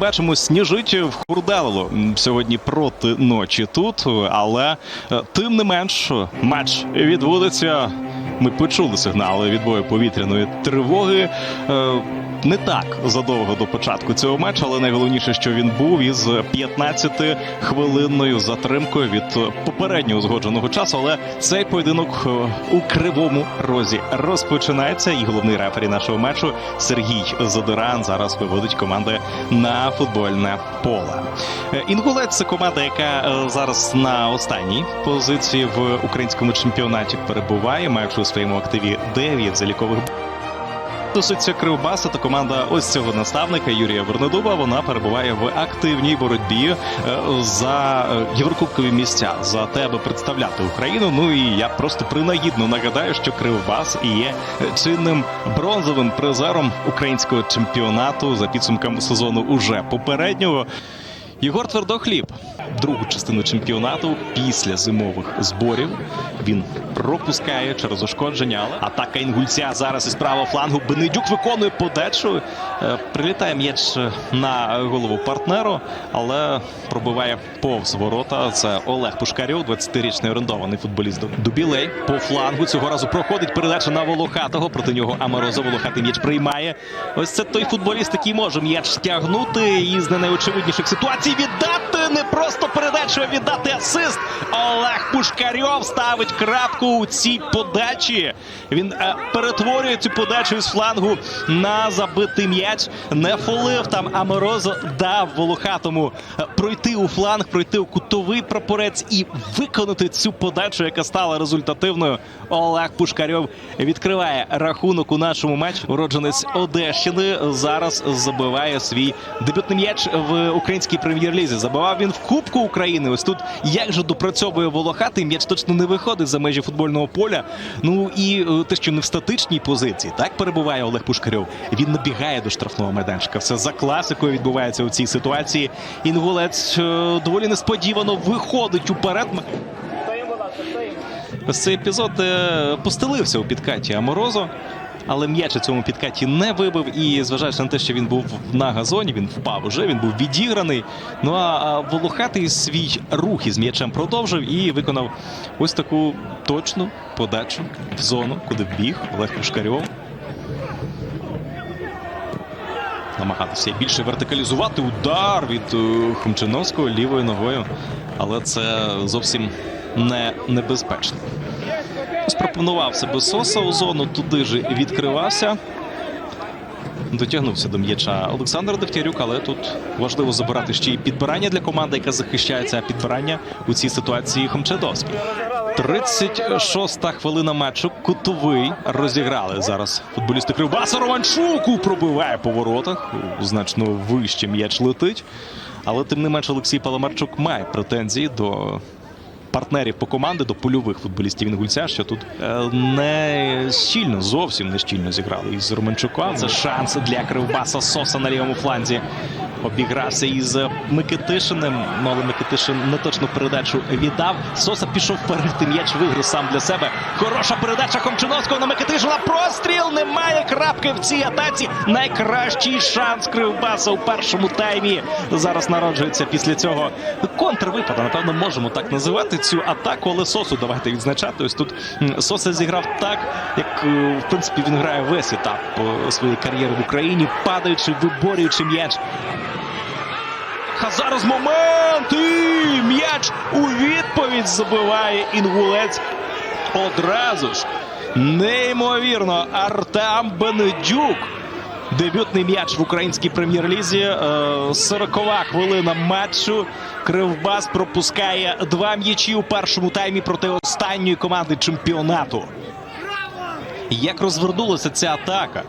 Бачимо, сніжить в Хурдалово сьогодні проти ночі тут, але е, тим не менш матч відбудеться. Ми почули сигнали відбою повітряної тривоги. Не так задовго до початку цього матчу, але найголовніше, що він був із 15-хвилинною затримкою від попереднього узгодженого часу. Але цей поєдинок е, у кривому розі розпочинається. І головний рефері нашого матчу Сергій Задиран зараз виводить команди на футбольне поле. Е, Інгулець це команда, яка е, зараз на останній позиції в українському чемпіонаті перебуває, маючи у своєму активі 9 залікових Стосується Кривбаса, то команда ось цього наставника Юрія Вернедуба. Вона перебуває в активній боротьбі е, за е, єврокубкові місця за те, аби представляти Україну. Ну і я просто принагідно нагадаю, що Кривбас є чинним бронзовим призером українського чемпіонату за підсумками сезону уже попереднього. Єгор Твердохліб, другу частину чемпіонату після зимових зборів. Він пропускає через ушкодження. Але атака інгульця зараз із правого флангу. Бенедюк виконує подачу. Е, Прилітає м'яч на голову партнеру, але пробиває повз ворота. Це Олег Пушкарьов, 20-річний орендований футболіст Дубілей. По флангу цього разу проходить передача на Волохатого. Проти нього Аморозо Волохатий м'яч приймає. Ось це той футболіст, який може м'яч стягнути і з не найочевидніших ситуацій віддати. Не просто передачу, віддати асист. Олег Пушкарьов ставить крапку у цій подачі. Він е, перетворює цю подачу із флангу на забитий м'яч. Не фолив там, а Морозо дав Волохатому е, пройти у фланг, пройти у кутовий прапорець і виконати цю подачу, яка стала результативною. Олег Пушкарьов відкриває рахунок у нашому матчі. Уродженець Одещини зараз забиває свій дебютний м'яч в українській прем'єр-лізі. Забивав він в Кубку України. Ось тут як же допрацьовує Волохатий, м'яч точно не виходить за межі футбольного поля. Ну і е, те, що не в статичній позиції, так перебуває Олег Пушкарьов. Він набігає до штрафного майданчика. Все за класикою відбувається у цій ситуації. Інгулець е, доволі несподівано виходить уперед. Ось цей епізод е, постелився у підкаті Аморозо. Але м'яч у цьому підкаті не вибив. І зважаючи на те, що він був на газоні, він впав уже, він був відіграний. Ну а Волохатий свій рух із м'ячем продовжив і виконав ось таку точну подачу в зону, куди вбіг Олег Пушкарьов. Намагатися більше вертикалізувати удар від е, Хомчиновського лівою ногою. Але це зовсім не небезпечно. Спропонував себе Соса у зону, туди ж відкривався. Дотягнувся до м'яча Олександр Дегтярюк, але тут важливо забирати ще й підбирання для команди, яка захищається, підбирання у цій ситуації Хомчедовський. 36-та хвилина матчу. Кутовий розіграли зараз футболісти Кривбаса. Романчуку пробиває по воротах. Значно вище м'яч летить. Але тим не менш Олексій Паламарчук має претензії до партнерів по команди, до польових футболістів Інгульця, що тут е, не щільно, зовсім не щільно зіграли із Романчуком. Це шанс для Кривбаса Соса на лівому фланзі. Обігрався із Микитишиним, ну, але Микитишин не точну передачу віддав. Соса пішов вперед, і м'яч виграв сам для себе. Хороша передача Хомчиновського на Микитишина. Простріл немає крапки в цій атаці. Найкращий шанс Кривбаса у першому таймі. Зараз народжується після цього контрвипада. Напевно, можемо так називати цю атаку, але Сосу давайте відзначати. Ось тут Соса зіграв так, як е, в принципі він грає весь етап е, своєї кар'єри в Україні, падаючи, виборюючи м'яч. А зараз момент! І м'яч у відповідь забиває інгулець одразу ж. Неймовірно, Артем Бенедюк. Дебютний м'яч в українській прем'єр-лізі. Е, 40-ва хвилина матчу. Кривбас пропускає два м'ячі у першому таймі проти останньої команди чемпіонату. Як розвернулася ця атака?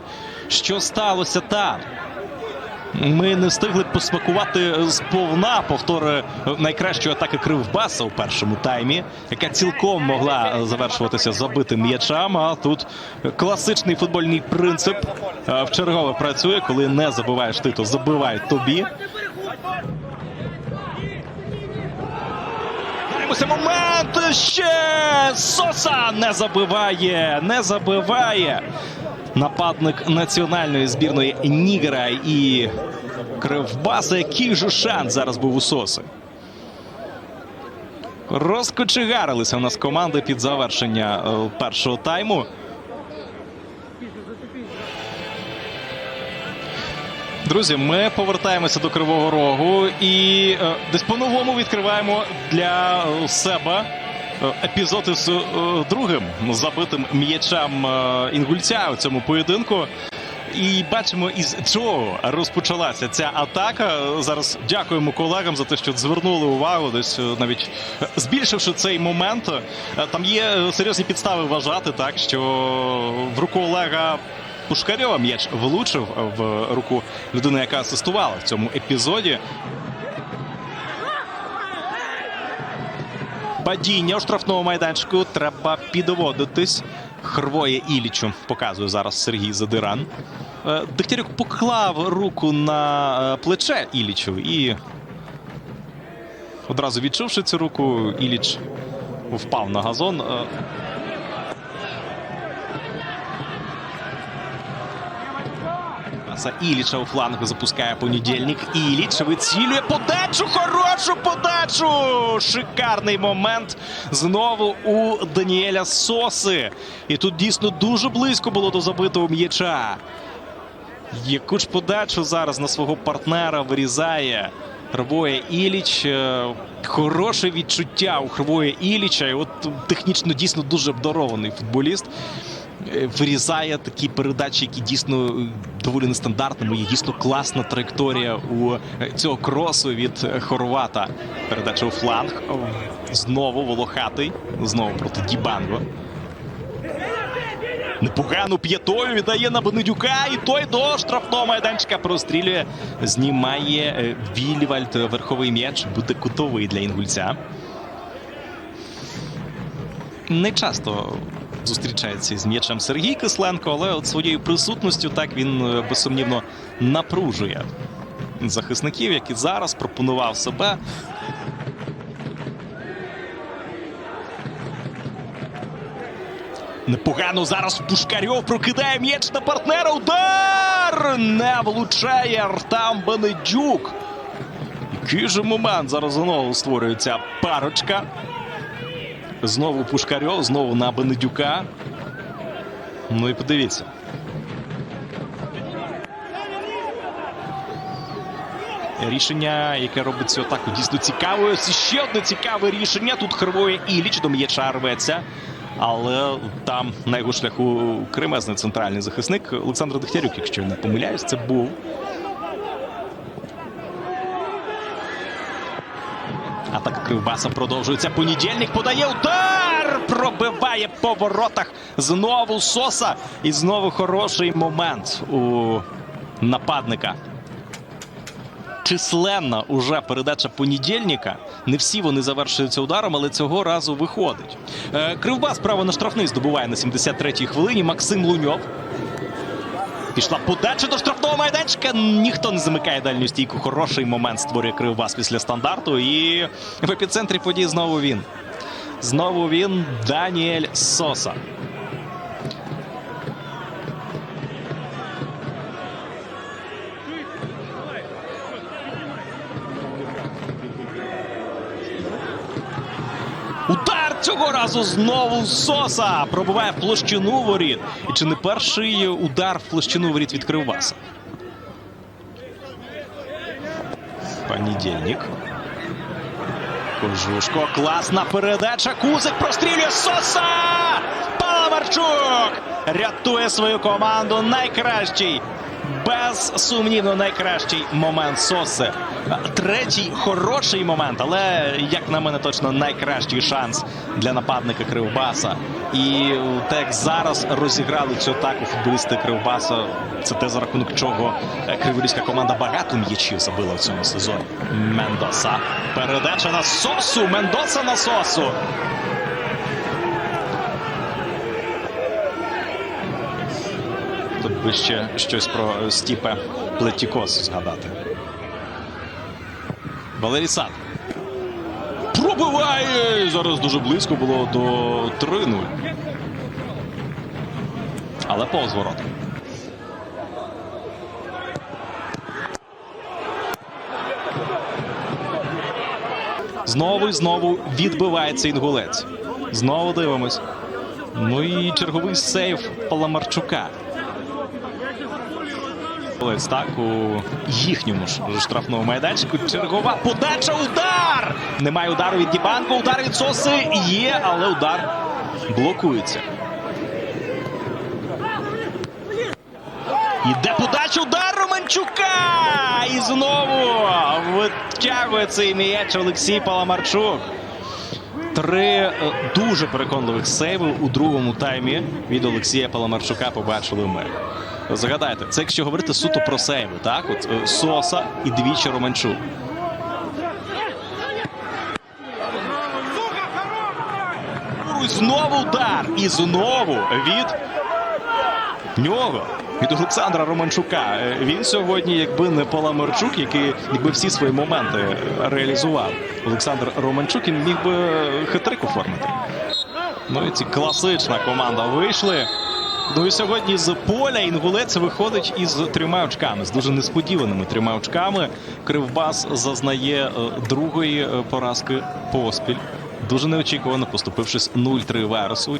Що сталося там? Ми не встигли посмакувати сповна повтори найкращої атаки Кривбаса у першому таймі, яка цілком могла завершуватися забитим м'ячам. А тут класичний футбольний принцип е, в чергове працює, коли не забиваєш ти, то забивають тобі. Дивимося момент ще Соса не забиває, не забиває. Нападник національної збірної Нігера і Кривбаса. Який же шанс зараз був у Соси. Розкочегарилися у нас команди під завершення е, першого тайму. Друзі, ми повертаємося до Кривого Рогу і е, десь по-новому відкриваємо для е, себе епізод із е, другим забитим м'ячем е, інгульця у цьому поєдинку. І бачимо, із чого розпочалася ця атака. Зараз дякуємо колегам за те, що звернули увагу, десь е, навіть е, збільшивши цей момент. Е, Там є е, серйозні підстави вважати, так що в руку Олега Пушкарьова м'яч влучив в руку людини, яка асистувала в цьому епізоді. Падіння у штрафному майданчику треба підводитись. Хрвоє Ілічу показує зараз Сергій Задиран. Е, Дегтярюк поклав руку на е, плече Ілічу і одразу відчувши цю руку, Іліч впав на газон. Паса Іліча у флангу запускає понедільник. Іліч вицілює подачу. Хорошу подачу! Шикарний момент знову у Даніеля Соси. І тут дійсно дуже близько було до забитого м'яча. Яку ж подачу зараз на свого партнера вирізає Хрвоє Іліч. Е, Хороше відчуття у Хрвоє Іліча. І от технічно дійсно дуже обдарований футболіст. Е, Вирізає такі передачі, які дійсно е, доволі нестандартними. Є дійсно класна траєкторія у е, цього кросу від Хорвата. Передача у фланг. Знову волохатий. Знову проти Дібанго. Непогану п'ятою віддає на Бенедюка. І той до штрафного майданчика прострілює. Знімає Вільвальд верховий м'яч. Буде кутовий для інгульця. Не часто зустрічається із м'ячем Сергій Кисленко, але от своєю присутністю так він е, безсумнівно напружує захисників, як і зараз пропонував себе. Непогано зараз Пушкарьов прокидає м'яч на партнера. Удар! Не влучає Артам Бенедюк. Який же момент зараз знову створюється парочка. Знову Пушкарьов, знову на Бенедюка. Ну і подивіться. Рішення, яке робить цю атаку дійсно цікавою. Ще одне цікаве рішення. Тут Хрвоє Іліч до м'яча рветься. Але там на його шляху кремезний центральний захисник Олександр Дегтярюк, якщо я не помиляюсь, це був. Атака Кривбаса продовжується. Понедільник подає удар! Пробиває по воротах. Знову Соса. І знову хороший момент у нападника. Численна уже передача понедільника. Не всі вони завершуються ударом, але цього разу виходить. Е, Кривбас право на штрафний здобуває на 73-й хвилині. Максим Луньов. Пішла подача до штрафного майданчика. Ніхто не замикає дальню стійку. Хороший момент створює Кривбас після стандарту. І в епіцентрі подій знову він. Знову він Даніель Соса. Удар цього разу знову Соса пробиває в площину воріт. І чи не перший удар в площину воріт від Кривбаса? Понедільник. Кожушко. Класна передача. Кузик прострілює Соса! Паламарчук рятує свою команду. Найкращий. Безсумнівно найкращий момент Соси. Третій хороший момент, але, як на мене, точно найкращий шанс для нападника Кривбаса. І так як зараз розіграли цю атаку футболісти Кривбаса, це те, за рахунок чого е, криворізька команда багато м'ячів забила в цьому сезоні. Мендоса. Передача на Сосу. Мендоса на Сосу. Тут би ще щось про е, Стіпе Плетікос згадати. Валерій Сад. Пробиває! Зараз дуже близько було до 3-0. Але повз ворота. Знову і знову відбивається інгулець. Знову дивимось. Ну і черговий сейф Паламарчука. Ось так у їхньому ж штрафному майданчику. Чергова подача. Удар! Немає удару від Дібанко. Удар від Соси є, але удар блокується. Іде подача удар Романчука! І знову витягує цей м'яч Олексій Паламарчук. Три е, дуже переконливих сейви у другому таймі від Олексія Паламарчука побачили ми. Згадайте, це якщо говорити суто про сейви, так? От е, Соса і двічі Романчук. І Знову удар! І знову від нього. Від Олександра Романчука. Е, Він сьогодні, якби не Паламарчук, який якби всі свої моменти реалізував. Олександр Романчук він міг би хитрик оформити. Ну і ці класична команда вийшли. Ну і сьогодні з поля інгулець виходить із трьома очками, з дуже несподіваними трьома очками. Кривбас зазнає е, другої е, поразки поспіль. Дуже неочікувано, поступившись 0-3 вересу.